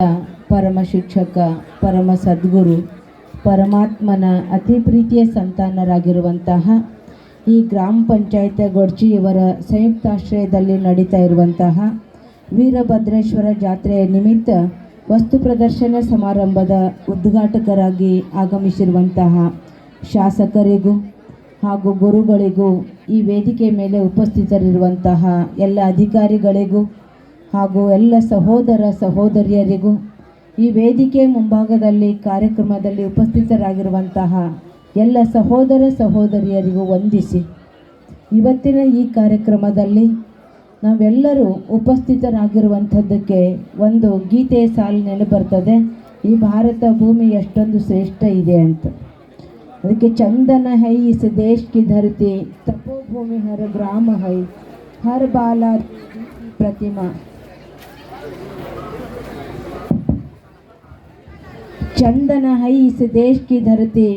ಪರಮ ಶಿಕ್ಷಕ, ಪರಮ ಸದ್ಗುರು, ಪರಮಾತ್ಮನ ಅತಿ ಪ್ರೀತಿಯ ಸಂತಾನರಾಗಿರುವಂತಹ ಈ ಗ್ರಾಮ ಪಂಚಾಯತ್ ಗೊಡ್ಚಿಯವರ ಸಂಯುಕ್ತಾಶ್ರಯದಲ್ಲಿ ನಡೀತಾ ಇರುವಂತಹ ವೀರಭದ್ರೇಶ್ವರ ಜಾತ್ರೆಯ ನಿಮಿತ್ತ ವಸ್ತು ಪ್ರದರ್ಶನ ಸಮಾರಂಭದ ಉದ್ಘಾಟಕರಾಗಿ ಆಗಮಿಸಿರುವಂತಹ ಶಾಸಕರಿಗೂ ಹಾಗೂ ಗುರುಗಳಿಗೂ ಈ ವೇದಿಕೆ ಮೇಲೆ ಉಪಸ್ಥಿತರಿರುವಂತಹ ಎಲ್ಲ ಅಧಿಕಾರಿಗಳಿಗೂ ಹಾಗೂ ಎಲ್ಲ ಸಹೋದರ ಸಹೋದರಿಯರಿಗೂ ಈ ವೇದಿಕೆ ಮುಂಭಾಗದಲ್ಲಿ ಕಾರ್ಯಕ್ರಮದಲ್ಲಿ ಉಪಸ್ಥಿತರಾಗಿರುವಂತಹ ಎಲ್ಲ ಸಹೋದರ ಸಹೋದರಿಯರಿಗೂ ವಂದಿಸಿ, ಇವತ್ತಿನ ಈ ಕಾರ್ಯಕ್ರಮದಲ್ಲಿ ನಾವೆಲ್ಲರೂ ಉಪಸ್ಥಿತರಾಗಿರುವಂಥದ್ದಕ್ಕೆ ಒಂದು ಗೀತೆಯ ಸಾಲು ನೆನಪು ಬರ್ತದೆ ಈ ಭಾರತ ಭೂಮಿ ಎಷ್ಟೊಂದು ಶ್ರೇಷ್ಠ ಇದೆ ಅಂತ. ಅದಕ್ಕೆ ಚಂದನ ಹೈ ಇಸ್ ದೇಶ್ ಕಿ ಧರತಿ ತಪೋಭೂಮಿ ಹರ ಗ್ರಾಮ ಹೈ, ಹರ್ ಬಾಲ ಪ್ರತಿಮಾ. ಚಂದನ ಹೈ ಇಸ್ ದೇಶ್ ಕಿ ಧರತಿ,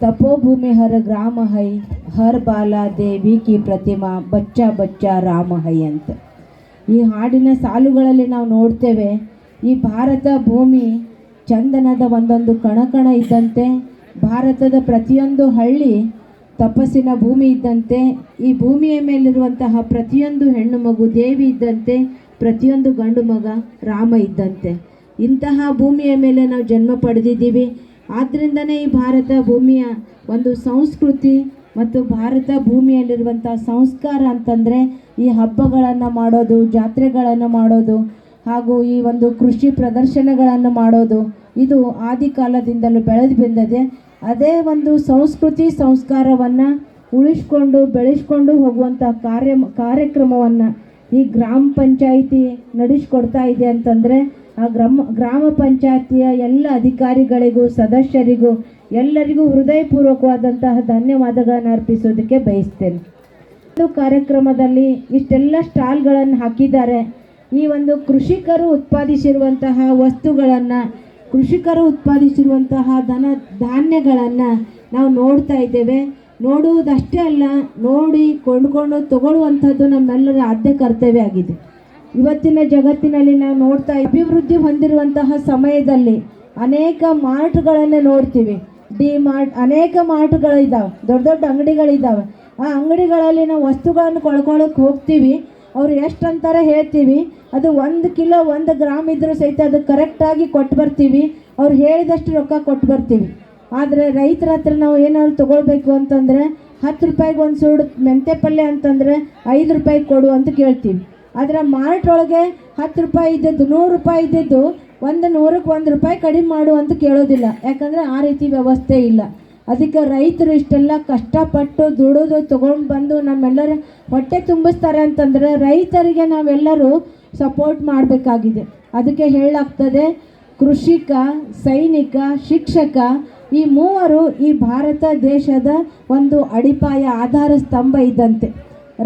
ತಪೋಭೂಮಿ ಹರ ಗ್ರಾಮ ಹೈ, ಹರ್ ಬಾಲ ದೇವಿ ಕಿ ಪ್ರತಿಮಾ, ಬಚ್ಚ ಬಚ್ಚ ರಾಮ ಹೈ ಅಂತ. ಈ ಹಾಡಿನ ಸಾಲುಗಳಲ್ಲಿ ನಾವು ನೋಡ್ತೇವೆ, ಈ ಭಾರತ ಭೂಮಿ ಚಂದನದ ಒಂದೊಂದು ಕಣಕಣ ಇದ್ದಂತೆ, ಭಾರತದ ಪ್ರತಿಯೊಂದು ಹಳ್ಳಿ ತಪಸ್ಸಿನ ಭೂಮಿ ಇದ್ದಂತೆ, ಈ ಭೂಮಿಯ ಮೇಲಿರುವಂತಹ ಪ್ರತಿಯೊಂದು ಹೆಣ್ಣು ಮಗು ದೇವಿ ಇದ್ದಂತೆ ಪ್ರತಿಯೊಂದು ಗಂಡು ಮಗ ರಾಮ ಇದ್ದಂತೆ. ಇಂತಹ ಭೂಮಿಯ ಮೇಲೆ ನಾವು ಜನ್ಮ ಪಡೆದಿದ್ದೀವಿ. ಆದ್ದರಿಂದನೇ ಈ ಭಾರತ ಭೂಮಿಯ ಒಂದು ಸಂಸ್ಕೃತಿ ಮತ್ತು ಭಾರತ ಭೂಮಿಯಲ್ಲಿರುವಂಥ ಸಂಸ್ಕಾರ ಅಂತಂದರೆ ಈ ಹಬ್ಬಗಳನ್ನು ಮಾಡೋದು, ಜಾತ್ರೆಗಳನ್ನು ಮಾಡೋದು, ಹಾಗೂ ಈ ಒಂದು ಕೃಷಿ ಪ್ರದರ್ಶನಗಳನ್ನು ಮಾಡೋದು, ಇದು ಆದಿ ಕಾಲದಿಂದಲೂ ಬೆಳೆದು ಬಂದಿದೆ. ಅದೇ ಒಂದು ಸಂಸ್ಕೃತಿ ಸಂಸ್ಕಾರವನ್ನು ಉಳಿಸ್ಕೊಂಡು ಬೆಳೆಸ್ಕೊಂಡು ಹೋಗುವಂಥ ಕಾರ್ಯ ಕಾರ್ಯಕ್ರಮವನ್ನು ಈ ಗ್ರಾಮ ಪಂಚಾಯಿತಿ ನಡೆಸ್ಕೊಡ್ತಾ ಇದೆ ಅಂತಂದರೆ, ಆ ಗ್ರಾಮ ಗ್ರಾಮ ಪಂಚಾಯತಿಯ ಎಲ್ಲ ಅಧಿಕಾರಿಗಳಿಗೂ, ಸದಸ್ಯರಿಗೂ, ಎಲ್ಲರಿಗೂ ಹೃದಯಪೂರ್ವಕವಾದಂತಹ ಧನ್ಯವಾದಗಳನ್ನು ಅರ್ಪಿಸೋದಕ್ಕೆ ಬಯಸ್ತೇನೆ. ಒಂದು ಕಾರ್ಯಕ್ರಮದಲ್ಲಿ ಇಷ್ಟೆಲ್ಲ ಸ್ಟಾಲ್ಗಳನ್ನು ಹಾಕಿದ್ದಾರೆ. ಈ ಒಂದು ಕೃಷಿಕರು ಉತ್ಪಾದಿಸಿರುವಂತಹ ವಸ್ತುಗಳನ್ನು, ಕೃಷಿಕರು ಉತ್ಪಾದಿಸಿರುವಂತಹ ಧನ ಧಾನ್ಯಗಳನ್ನು ನಾವು ನೋಡ್ತಾ ಇದ್ದೇವೆ. ನೋಡುವುದಷ್ಟೇ ಅಲ್ಲ, ನೋಡಿ ಕೊಂಡ್ಕೊಂಡು ತಗೊಳ್ಳುವಂಥದ್ದು ನಮ್ಮೆಲ್ಲರ ಆದ್ಯ ಕರ್ತವ್ಯ ಆಗಿದೆ. ಇವತ್ತಿನ ಜಗತ್ತಿನಲ್ಲಿ ನಾವು ನೋಡ್ತಾ ಅಭಿವೃದ್ಧಿ ಹೊಂದಿರುವಂತಹ ಸಮಯದಲ್ಲಿ ಅನೇಕ ಮಾರ್ಟ್ಗಳನ್ನು ನೋಡ್ತೀವಿ. ಡಿ ಮಾರ್ಟ್, ಅನೇಕ ಮಾರ್ಟ್ಗಳಿದ್ದಾವೆ ದೊಡ್ಡ ದೊಡ್ಡ ಅಂಗಡಿಗಳಿದ್ದಾವೆ ಆ ಅಂಗಡಿಗಳಲ್ಲಿ ನಾವು ವಸ್ತುಗಳನ್ನು ಕೊಳ್ಕೊಳ್ಳೋಕೆ ಹೋಗ್ತೀವಿ. ಅವ್ರು ಎಷ್ಟು ಅಂತಾರೆ ಹೇಳ್ತೀವಿ. ಅದು ಒಂದು ಕಿಲೋ, ಒಂದು ಗ್ರಾಮ್ ಇದ್ರೂ ಸಹಿತ ಅದು ಕರೆಕ್ಟಾಗಿ ಕೊಟ್ಟು ಬರ್ತೀವಿ ಅವ್ರು ಹೇಳಿದಷ್ಟು ರೊಕ್ಕ ಕೊಟ್ಟು ಬರ್ತೀವಿ ಆದರೆ ರೈತರ ಹತ್ರ ನಾವು ಏನಾದ್ರು ತೊಗೊಳ್ಬೇಕು ಅಂತಂದರೆ ಹತ್ತು ರೂಪಾಯಿಗೆ ಒಂದು ಸೂಡು ಮೆಂತೆ ಪಲ್ಯ ಅಂತಂದರೆ ಐದು ರೂಪಾಯಿ ಕೊಡು ಅಂತ ಕೇಳ್ತೀವಿ. ಆದರೆ ಮಾರ್ಟ್ ಒಳಗೆ ಹತ್ತು ರೂಪಾಯಿ ಇದ್ದದ್ದು, ನೂರು ರೂಪಾಯಿ ಇದ್ದದ್ದು ಒಂದು ನೂರಕ್ಕೆ ಒಂದು ರೂಪಾಯಿ ಕಡಿಮೆ ಮಾಡು ಅಂತ ಕೇಳೋದಿಲ್ಲ. ಯಾಕಂದರೆ ಆ ರೀತಿ ವ್ಯವಸ್ಥೆ ಇಲ್ಲ. ಅದಕ್ಕೆ ರೈತರು ಇಷ್ಟೆಲ್ಲ ಕಷ್ಟಪಟ್ಟು ದುಡಿದು ತೊಗೊಂಡು ಬಂದು ನಮ್ಮೆಲ್ಲರೂ ಹೊಟ್ಟೆ ತುಂಬಿಸ್ತಾರೆ ಅಂತಂದರೆ ರೈತರಿಗೆ ನಾವೆಲ್ಲರೂ ಸಪೋರ್ಟ್ ಮಾಡಬೇಕಾಗಿದೆ. ಅದಕ್ಕೆ ಹೇಳಾಗ್ತದೆ ಕೃಷಿಕ, ಸೈನಿಕ, ಶಿಕ್ಷಕ ಈ ಮೂವರು ಈ ಭಾರತ ದೇಶದ ಒಂದು ಅಡಿಪಾಯ, ಆಧಾರ ಸ್ತಂಭ ಇದ್ದಂತೆ.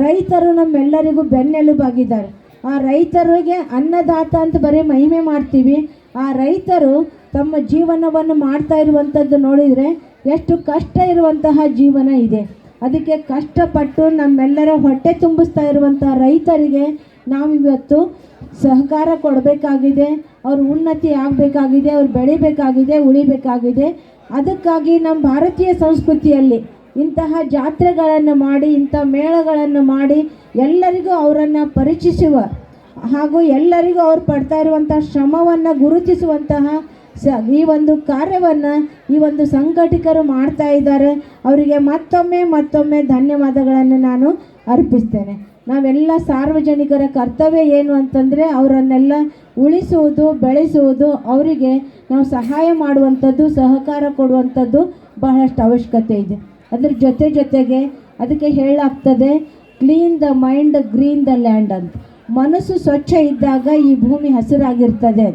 ರೈತರು ನಮ್ಮೆಲ್ಲರಿಗೂ ಬೆನ್ನೆಲುಬಾಗಿದ್ದಾರೆ. ಆ ರೈತರಿಗೆ ಅನ್ನದಾತ ಅಂತ ಬರೀ ಮಹಿಮೆ ಮಾಡ್ತೀವಿ. ಆ ರೈತರು ತಮ್ಮ ಜೀವನವನ್ನು ಮಾಡ್ತಾ ಇರುವಂಥದ್ದು ನೋಡಿದರೆ ಎಷ್ಟು ಕಷ್ಟ ಇರುವಂತಹ ಜೀವನ ಇದೆ. ಅದಕ್ಕೆ ಕಷ್ಟಪಟ್ಟು ನಮ್ಮೆಲ್ಲರ ಹೊಟ್ಟೆ ತುಂಬಿಸ್ತಾ ಇರುವಂಥ ರೈತರಿಗೆ ನಾವಿವತ್ತು ಸಹಕಾರ ಕೊಡಬೇಕಾಗಿದೆ. ಅವ್ರ ಉನ್ನತಿ ಆಗಬೇಕಾಗಿದೆ, ಅವ್ರು ಬೆಳಿಬೇಕಾಗಿದೆ, ಉಳಿಬೇಕಾಗಿದೆ. ಅದಕ್ಕಾಗಿ ನಮ್ಮ ಭಾರತೀಯ ಸಂಸ್ಕೃತಿಯಲ್ಲಿ ಇಂತಹ ಜಾತ್ರೆಗಳನ್ನು ಮಾಡಿ, ಇಂಥ ಮೇಳಗಳನ್ನು ಮಾಡಿ ಎಲ್ಲರಿಗೂ ಅವರನ್ನು ಪರಿಚಯಿಸುವ ಹಾಗೂ ಎಲ್ಲರಿಗೂ ಅವ್ರು ಪಡ್ತಾ ಇರುವಂಥ ಶ್ರಮವನ್ನು ಗುರುತಿಸುವಂತಹ ಸ ಈ ಒಂದು ಕಾರ್ಯವನ್ನು ಈ ಒಂದು ಸಂಘಟಕರು ಮಾಡ್ತಾ ಇದ್ದಾರೆ. ಅವರಿಗೆ ಮತ್ತೊಮ್ಮೆ ಮತ್ತೊಮ್ಮೆ ಧನ್ಯವಾದಗಳನ್ನು ನಾನು ಅರ್ಪಿಸ್ತೇನೆ. ನಾವೆಲ್ಲ ಸಾರ್ವಜನಿಕರ ಕರ್ತವ್ಯ ಏನು ಅಂತಂದರೆ ಅವರನ್ನೆಲ್ಲ ಉಳಿಸುವುದು, ಬೆಳೆಸುವುದು, ಅವರಿಗೆ ನಾವು ಸಹಾಯ ಮಾಡುವಂಥದ್ದು, ಸಹಕಾರ ಕೊಡುವಂಥದ್ದು ಬಹಳಷ್ಟು ಅವಶ್ಯಕತೆ ಇದೆ. ಅದ್ರ ಜೊತೆ ಜೊತೆಗೆ ಅದಕ್ಕೆ ಹೇಳಾಗ್ತದೆ clean the mind green the land ಅಂತ. ಮನಸ್ಸು ಸ್ವಚ್ಛ ಇದ್ದಾಗ ಈ ಭೂಮಿ ಹಸಿರಾಗಿರ್ತದೆ.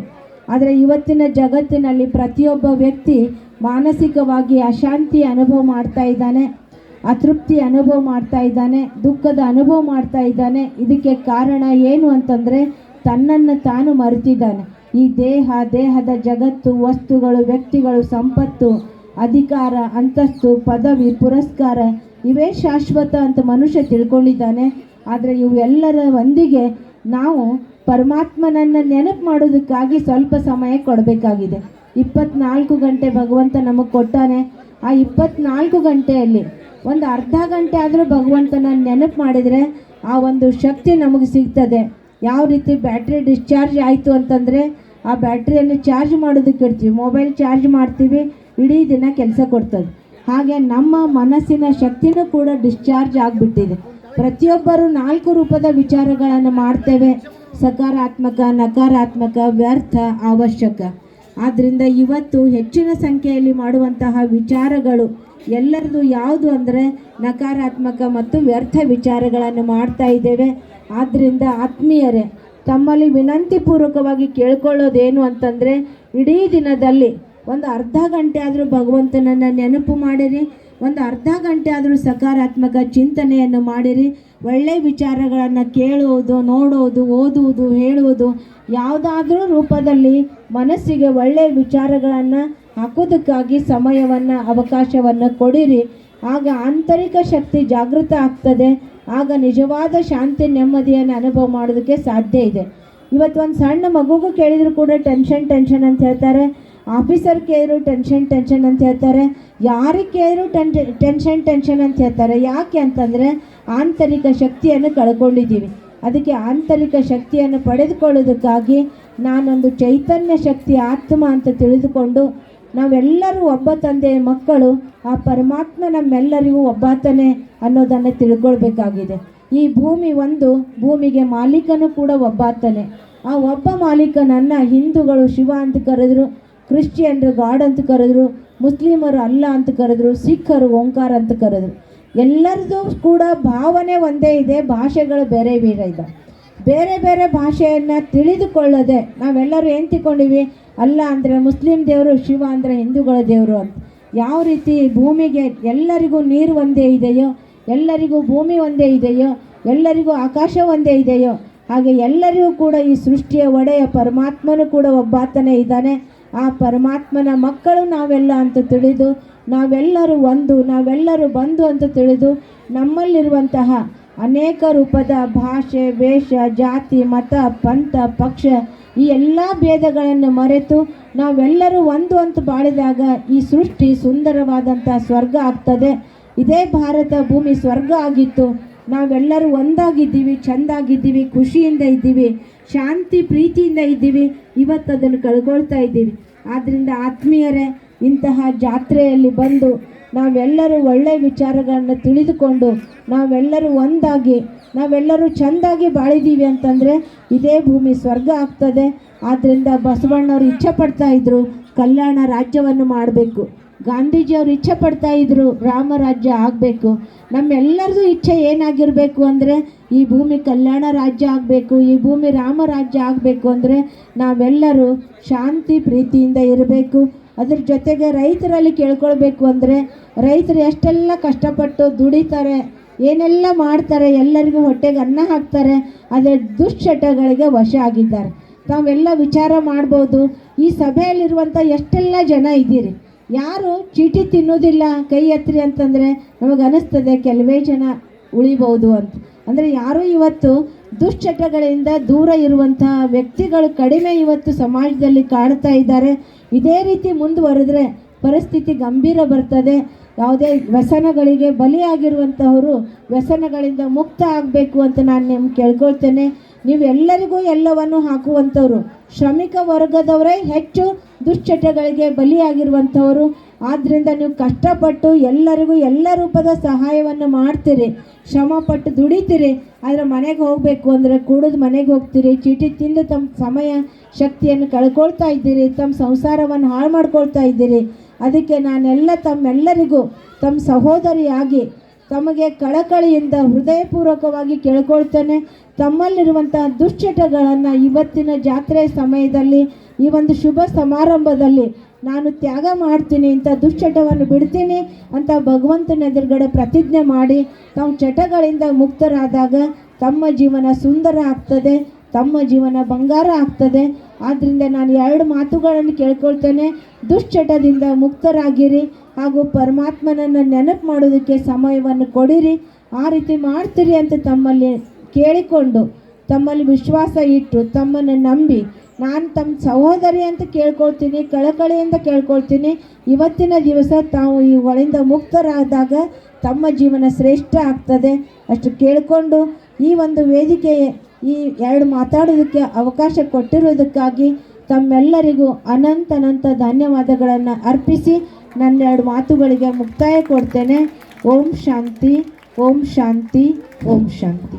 ಆದರೆ ಇವತ್ತಿನ ಜಗತ್ತಿನಲ್ಲಿ ಪ್ರತಿಯೊಬ್ಬ ವ್ಯಕ್ತಿ ಮಾನಸಿಕವಾಗಿ ಅಶಾಂತಿ ಅನುಭವ ಮಾಡ್ತಾ ಇದ್ದಾನೆ. ಅತೃಪ್ತಿ ಅನುಭವ ಮಾಡ್ತಾ ಇದ್ದಾನೆ, ದುಃಖದ ಅನುಭವ ಮಾಡ್ತಾ ಇದ್ದಾನೆ. ಇದಕ್ಕೆ ಕಾರಣ ಏನು ಅಂತಂದರೆ ತನ್ನನ್ನು ತಾನು ಮರೆತಿದ್ದಾನೆ. ಈ ದೇಹ, ದೇಹದ ಜಗತ್ತು, ವಸ್ತುಗಳು, ವ್ಯಕ್ತಿಗಳು, ಸಂಪತ್ತು, ಅಧಿಕಾರ, ಅಂತಸ್ತು, ಪದವಿ, ಪುರಸ್ಕಾರ, ಇವೇ ಶಾಶ್ವತ ಅಂತ ಮನುಷ್ಯ ತಿಳ್ಕೊಂಡಿದ್ದಾನೆ. ಆದರೆ ಇವೆಲ್ಲರ ಒಂದಿಗೆ ನಾವು ಪರಮಾತ್ಮನನ್ನು ನೆನಪು ಮಾಡೋದಕ್ಕಾಗಿ ಸ್ವಲ್ಪ ಸಮಯ ಕೊಡಬೇಕಾಗಿದೆ. ಇಪ್ಪತ್ನಾಲ್ಕು ಗಂಟೆ ಭಗವಂತ ನಮಗೆ ಕೊಟ್ಟಾನೆ. ಆ ಇಪ್ಪತ್ನಾಲ್ಕು ಗಂಟೆಯಲ್ಲಿ ಒಂದು ಅರ್ಧ ಗಂಟೆ ಆದರೂ ಭಗವಂತನ ನೆನಪು ಮಾಡಿದರೆ ಆ ಒಂದು ಶಕ್ತಿ ನಮಗೆ ಸಿಗ್ತದೆ. ಯಾವ ರೀತಿ ಬ್ಯಾಟ್ರಿ ಡಿಸ್ಚಾರ್ಜ್ ಆಯಿತು ಅಂತಂದರೆ ಆ ಬ್ಯಾಟ್ರಿಯನ್ನು ಚಾರ್ಜ್ ಮಾಡೋದಕ್ಕೆ ಇಡ್ತೀವಿ. ಮೊಬೈಲ್ ಚಾರ್ಜ್ ಮಾಡ್ತೀವಿ, ಇಡೀ ದಿನ ಕೆಲಸ ಕೊಡ್ತದೆ. ಹಾಗೆ ನಮ್ಮ ಮನಸ್ಸಿನ ಶಕ್ತಿನೂ ಕೂಡ ಡಿಸ್ಚಾರ್ಜ್ ಆಗಿಬಿಟ್ಟಿದೆ. ಪ್ರತಿಯೊಬ್ಬರು ನಾಲ್ಕು ರೂಪದ ವಿಚಾರಗಳನ್ನು ಮಾಡ್ತೇವೆ. ಸಕಾರಾತ್ಮಕ, ನಕಾರಾತ್ಮಕ, ವ್ಯರ್ಥ, ಅವಶ್ಯಕ. ಆದ್ದರಿಂದ ಇವತ್ತು ಹೆಚ್ಚಿನ ಸಂಖ್ಯೆಯಲ್ಲಿ ಮಾಡುವಂತಹ ವಿಚಾರಗಳು ಎಲ್ಲರದು ಯಾವುದು ಅಂದರೆ ನಕಾರಾತ್ಮಕ ಮತ್ತು ವ್ಯರ್ಥ ವಿಚಾರಗಳನ್ನು ಮಾಡ್ತಾ ಇದ್ದೇವೆ. ಆದ್ದರಿಂದ ಆತ್ಮೀಯರೇ, ತಮ್ಮಲ್ಲಿ ವಿನಂತಿಪೂರ್ವಕವಾಗಿ ಕೇಳ್ಕೊಳ್ಳೋದೇನು ಅಂತಂದರೆ, ಇಡೀ ದಿನದಲ್ಲಿ ಒಂದು ಅರ್ಧ ಗಂಟೆ ಆದರೂ ಭಗವಂತನನ್ನು ನೆನಪು ಮಾಡಿರಿ, ಒಂದು ಅರ್ಧ ಗಂಟೆ ಆದರೂ ಸಕಾರಾತ್ಮಕ ಚಿಂತನೆಯನ್ನು ಮಾಡಿರಿ ಒಳ್ಳೆಯ ವಿಚಾರಗಳನ್ನು ಕೇಳುವುದು, ನೋಡುವುದು, ಓದುವುದು, ಹೇಳುವುದು, ಯಾವುದಾದ್ರೂ ರೂಪದಲ್ಲಿ ಮನಸ್ಸಿಗೆ ಒಳ್ಳೆಯ ವಿಚಾರಗಳನ್ನು ಹಾಕೋದಕ್ಕಾಗಿ ಸಮಯವನ್ನು, ಅವಕಾಶವನ್ನು ಕೊಡಿರಿ. ಆಗ ಆಂತರಿಕ ಶಕ್ತಿ ಜಾಗೃತ ಆಗ್ತದೆ. ಆಗ ನಿಜವಾದ ಶಾಂತಿ, ನೆಮ್ಮದಿಯನ್ನು ಅನುಭವ ಮಾಡೋದಕ್ಕೆ ಸಾಧ್ಯ ಇದೆ. ಇವತ್ತು ಒಂದು ಸಣ್ಣ ಮಗುಗೂ ಕೇಳಿದರೂ ಕೂಡ ಟೆನ್ಷನ್ ಟೆನ್ಷನ್ ಅಂತ ಹೇಳ್ತಾರೆ. ಆಫೀಸರ್ ಕೇರು ಟೆನ್ಷನ್ ಟೆನ್ಷನ್ ಅಂತ ಹೇಳ್ತಾರೆ. ಯಾರಿಗೆ ಕೇರು ಟೆನ್ ಟೆನ್ಷನ್ ಟೆನ್ಷನ್ ಅಂತ ಹೇಳ್ತಾರೆ. ಯಾಕೆ ಅಂತಂದರೆ ಆಂತರಿಕ ಶಕ್ತಿಯನ್ನು ಕಳ್ಕೊಂಡಿದ್ದೀವಿ. ಅದಕ್ಕೆ ಆಂತರಿಕ ಶಕ್ತಿಯನ್ನು ಪಡೆದುಕೊಳ್ಳೋದಕ್ಕಾಗಿ ನಾನೊಂದು ಚೈತನ್ಯ ಶಕ್ತಿ, ಆತ್ಮ ಅಂತ ತಿಳಿದುಕೊಂಡು ನಾವೆಲ್ಲರೂ ಒಬ್ಬ ತಂದೆಯ ಮಕ್ಕಳು, ಆ ಪರಮಾತ್ಮ ನಮ್ಮೆಲ್ಲರಿಗೂ ಒಬ್ಬಾತನೇ ಅನ್ನೋದನ್ನು ತಿಳ್ಕೊಳ್ಬೇಕಾಗಿದೆ. ಈ ಭೂಮಿ ಒಂದು, ಭೂಮಿಗೆ ಮಾಲೀಕನು ಕೂಡ ಒಬ್ಬಾತನೇ. ಆ ಒಬ್ಬ ಮಾಲೀಕನನ್ನು ಹಿಂದೂಗಳು ಶಿವ ಅಂತ ಕರೆದ್ರು. ಕ್ರಿಶ್ಚಿಯನ್ರು ಗಾಡ್ ಅಂತ ಕರೆದ್ರು, ಮುಸ್ಲಿಮರು ಅಲ್ಲ ಅಂತ ಕರೆದ್ರು, ಸಿಖ್ಖರು ಓಂಕಾರ ಅಂತ ಕರೆದ್ರು. ಎಲ್ಲರದ್ದು ಕೂಡ ಭಾವನೆ ಒಂದೇ ಇದೆ, ಭಾಷೆಗಳು ಬೇರೆ ಬೇರೆ ಇದೆ. ಬೇರೆ ಬೇರೆ ಭಾಷೆಯನ್ನು ತಿಳಿದುಕೊಳ್ಳದೆ ನಾವೆಲ್ಲರೂ ಏನು ತಿಳ್ಕೊಂಡಿವಿ? ಅಲ್ಲ ಅಂದರೆ ಮುಸ್ಲಿಂ ದೇವರು, ಶಿವ ಅಂದರೆ ಹಿಂದೂಗಳ ದೇವರು ಅಂತ. ಯಾವ ರೀತಿ ಭೂಮಿಗೆ ಎಲ್ಲರಿಗೂ ನೀರು ಒಂದೇ ಇದೆಯೋ, ಎಲ್ಲರಿಗೂ ಭೂಮಿ ಒಂದೇ ಇದೆಯೋ, ಎಲ್ಲರಿಗೂ ಆಕಾಶ ಒಂದೇ ಇದೆಯೋ, ಹಾಗೆ ಎಲ್ಲರಿಗೂ ಕೂಡ ಈ ಸೃಷ್ಟಿಯ ಒಡೆಯ ಪರಮಾತ್ಮನು ಕೂಡ ಒಬ್ಬಾತನೇ ಇದ್ದಾನೆ. ಆ ಪರಮಾತ್ಮನ ಮಕ್ಕಳು ನಾವೆಲ್ಲ ಅಂತ ತಿಳಿದು, ನಾವೆಲ್ಲರೂ ಒಂದು, ನಾವೆಲ್ಲರೂ ಬಂದು ಅಂತ ತಿಳಿದು, ನಮ್ಮಲ್ಲಿರುವಂತಹ ಅನೇಕ ರೂಪದ ಭಾಷೆ, ವೇಷ, ಜಾತಿ, ಮತ, ಪಂಥ, ಪಕ್ಷ, ಈ ಎಲ್ಲ ಭೇದಗಳನ್ನು ಮರೆತು ನಾವೆಲ್ಲರೂ ಒಂದು ಅಂತ ಬಾಳಿದಾಗ ಈ ಸೃಷ್ಟಿ ಸುಂದರವಾದಂಥ ಸ್ವರ್ಗ ಆಗ್ತದೆ. ಇದೇ ಭಾರತ ಭೂಮಿ ಸ್ವರ್ಗ ಆಗಿತ್ತು. ನಾವೆಲ್ಲರೂ ಒಂದಾಗಿದ್ದೀವಿ, ಚೆಂದಾಗಿದ್ದೀವಿ, ಖುಷಿಯಿಂದ ಇದ್ದೀವಿ, ಶಾಂತಿ, ಪ್ರೀತಿಯಿಂದ ಇದ್ದೀವಿ ಇವತ್ತು ಅದನ್ನು ಕಳ್ಕೊಳ್ತಾ ಇದ್ದೀವಿ. ಆದ್ದರಿಂದ ಆತ್ಮೀಯರೇ, ಇಂತಹ ಜಾತ್ರೆಯಲ್ಲಿ ಬಂದು ನಾವೆಲ್ಲರೂ ಒಳ್ಳೆಯ ವಿಚಾರಗಳನ್ನು ತಿಳಿದುಕೊಂಡು ನಾವೆಲ್ಲರೂ ಒಂದಾಗಿ, ನಾವೆಲ್ಲರೂ ಚೆಂದಾಗಿ ಬಾಳಿದ್ದೀವಿ ಅಂತಂದರೆ ಇದೇ ಭೂಮಿ ಸ್ವರ್ಗ ಆಗ್ತದೆ. ಆದ್ದರಿಂದ ಬಸವಣ್ಣವರು ಇಚ್ಛೆ ಪಡ್ತಾ ಇದ್ದರು ಕಲ್ಯಾಣ ರಾಜ್ಯವನ್ನು ಮಾಡಬೇಕು. ಗಾಂಧೀಜಿಯವರು ಇಚ್ಛೆ ಪಡ್ತಾ ಇದ್ರು ರಾಮರಾಜ್ಯ ಆಗಬೇಕು. ನಮ್ಮೆಲ್ಲರದು ಇಚ್ಛೆ ಏನಾಗಿರಬೇಕು ಅಂದರೆ ಈ ಭೂಮಿ ಕಲ್ಯಾಣ ರಾಜ್ಯ ಆಗಬೇಕು, ಈ ಭೂಮಿ ರಾಮರಾಜ್ಯ ಆಗಬೇಕು ಅಂದರೆ ನಾವೆಲ್ಲರೂ ಶಾಂತಿ ಪ್ರೀತಿಯಿಂದ ಇರಬೇಕು. ಅದ್ರ ಜೊತೆಗೆ ರೈತರಲ್ಲಿ ಕೇಳ್ಕೊಳ್ಬೇಕು ಅಂದರೆ ರೈತರು ಎಷ್ಟೆಲ್ಲ ಕಷ್ಟಪಟ್ಟು ದುಡಿತಾರೆ, ಏನೆಲ್ಲ ಮಾಡ್ತಾರೆ, ಎಲ್ಲರಿಗೂ ಹೊಟ್ಟೆಗೆ ಅನ್ನ ಹಾಕ್ತಾರೆ ಆದರೆ ದುಶ್ಚಟಗಳಿಗೆ ವಶ ಆಗಿದ್ದಾರೆ. ತಾವೆಲ್ಲ ವಿಚಾರ ಮಾಡ್ಬೋದು. ಈ ಸಭೆಯಲ್ಲಿರುವಂಥ ಎಷ್ಟೆಲ್ಲ ಜನ ಇದ್ದೀರಿ? ಯಾರು ಚೀಟಿ ತಿನ್ನೋದಿಲ್ಲ, ಕೈ ಎತ್ತರಿ ಅಂತಂದರೆ ನಮಗೆ ಅನಿಸ್ತದೆ ಕೆಲವೇ ಜನ ಉಳಿಬೋದು ಅಂತ. ಅಂದರೆ ಯಾರೂ ಇವತ್ತು ದುಶ್ಚಟಗಳಿಂದ ದೂರ ಇರುವಂತಹ ವ್ಯಕ್ತಿಗಳು ಕಡಿಮೆ ಇವತ್ತು ಸಮಾಜದಲ್ಲಿ ಕಾಣ್ತಾ ಇದ್ದಾರೆ. ಇದೇ ರೀತಿ ಮುಂದುವರೆದ್ರೆ ಪರಿಸ್ಥಿತಿ ಗಂಭೀರ ಬರ್ತದೆ. ಯಾವುದೇ ವ್ಯಸನಗಳಿಗೆ ಬಲಿಯಾಗಿರುವಂಥವರು ವ್ಯಸನಗಳಿಂದ ಮುಕ್ತ ಆಗಬೇಕು ಅಂತ ನಾನು ನಿಮ್ಗೆ ಕೇಳ್ಕೊಳ್ತೇನೆ. ನೀವೆಲ್ಲರಿಗೂ ಎಲ್ಲವನ್ನು ಹಾಕುವಂಥವ್ರು. ಶ್ರಮಿಕ ವರ್ಗದವರೇ ಹೆಚ್ಚು ದುಶ್ಚಟಗಳಿಗೆ ಬಲಿಯಾಗಿರುವಂಥವರು. ಆದ್ದರಿಂದ ನೀವು ಕಷ್ಟಪಟ್ಟು ಎಲ್ಲರಿಗೂ ಎಲ್ಲ ರೂಪದ ಸಹಾಯವನ್ನು ಮಾಡ್ತೀರಿ. ಶ್ರಮಪಟ್ಟು ದುಡಿತೀರಿ. ಆದರೆ ಮನೆಗೆ ಹೋಗಬೇಕು ಅಂದರೆ ಕುಡಿದು ಮನೆಗೆ ಹೋಗ್ತೀರಿ. ಚೀಟಿ ತಿಂದು ತಮ್ಮ ಸಮಯ, ಶಕ್ತಿಯನ್ನು ಕಳ್ಕೊಳ್ತಾ ಇದ್ದೀರಿ. ತಮ್ಮ ಸಂಸಾರವನ್ನು ಹಾಳು ಮಾಡ್ಕೊಳ್ತಾ ಇದ್ದೀರಿ. ಅದಕ್ಕೆ ನಾನೆಲ್ಲ ತಮ್ಮೆಲ್ಲರಿಗೂ, ತಮ್ಮ ಸಹೋದರಿಯಾಗಿ ತಮಗೆ ಕಳಕಳಿಯಿಂದ ಹೃದಯಪೂರ್ವಕವಾಗಿ ಕೇಳ್ಕೊಳ್ತೇನೆ. ತಮ್ಮಲ್ಲಿರುವಂತಹ ದುಶ್ಚಟಗಳನ್ನು ಇವತ್ತಿನ ಜಾತ್ರೆ ಸಮಯದಲ್ಲಿ, ಈ ಒಂದು ಶುಭ ಸಮಾರಂಭದಲ್ಲಿ ನಾನು ತ್ಯಾಗ ಮಾಡ್ತೀನಿ ಇಂಥ ದುಶ್ಚಟವನ್ನು ಬಿಡ್ತೀನಿ ಅಂತ ಭಗವಂತನ ಎದುರುಗಡೆ ಪ್ರತಿಜ್ಞೆ ಮಾಡಿ ತಮ್ಮ ಚಟಗಳಿಂದ ಮುಕ್ತರಾದಾಗ ತಮ್ಮ ಜೀವನ ಸುಂದರ ಆಗ್ತದೆ, ತಮ್ಮ ಜೀವನ ಬಂಗಾರ ಆಗ್ತದೆ. ಆದ್ದರಿಂದ ನಾನು ಎರಡು ಮಾತುಗಳನ್ನು ಕೇಳ್ಕೊಳ್ತೇನೆ. ದುಶ್ಚಟದಿಂದ ಮುಕ್ತರಾಗಿರಿ ಹಾಗೂ ಪರಮಾತ್ಮನನ್ನು ನೆನಪು ಮಾಡೋದಕ್ಕೆ ಸಮಯವನ್ನು ಕೊಡಿರಿ. ಆ ರೀತಿ ಮಾಡ್ತೀರಿ ಅಂತ ತಮ್ಮಲ್ಲಿ ಕೇಳಿಕೊಂಡು ತಮ್ಮಲ್ಲಿ ವಿಶ್ವಾಸ ಇಟ್ಟು ತಮ್ಮನ್ನು ನಂಬಿ, ನಾನು ತಮ್ಮ ಸಹೋದರಿ ಅಂತ ಕೇಳ್ಕೊಳ್ತೀನಿ ಕಳಕಳಿಯಿಂದ ಕೇಳ್ಕೊಳ್ತೀನಿ. ಇವತ್ತಿನ ದಿವಸ ತಾವು ಈ ಒಳಿಂದ ಮುಕ್ತರಾದಾಗ ತಮ್ಮ ಜೀವನ ಶ್ರೇಷ್ಠ ಆಗ್ತದೆ. ಅಷ್ಟು ಕೇಳಿಕೊಂಡು ಈ ಒಂದು ವೇದಿಕೆ ಈ ಎರಡು ಮಾತಾಡೋದಕ್ಕೆ ಅವಕಾಶ ಕೊಟ್ಟಿರೋದಕ್ಕಾಗಿ ತಮ್ಮೆಲ್ಲರಿಗೂ ಅನಂತ ಅನಂತ ಧನ್ಯವಾದಗಳನ್ನು ಅರ್ಪಿಸಿ ನನ್ನ ಎರಡು ಮಾತುಗಳಿಗೆ ಮುಕ್ತಾಯ ಕೊಡ್ತೇನೆ. ಓಂ ಶಾಂತಿ ಓಂ ಶಾಂತಿ ಓಂ ಶಾಂತಿ.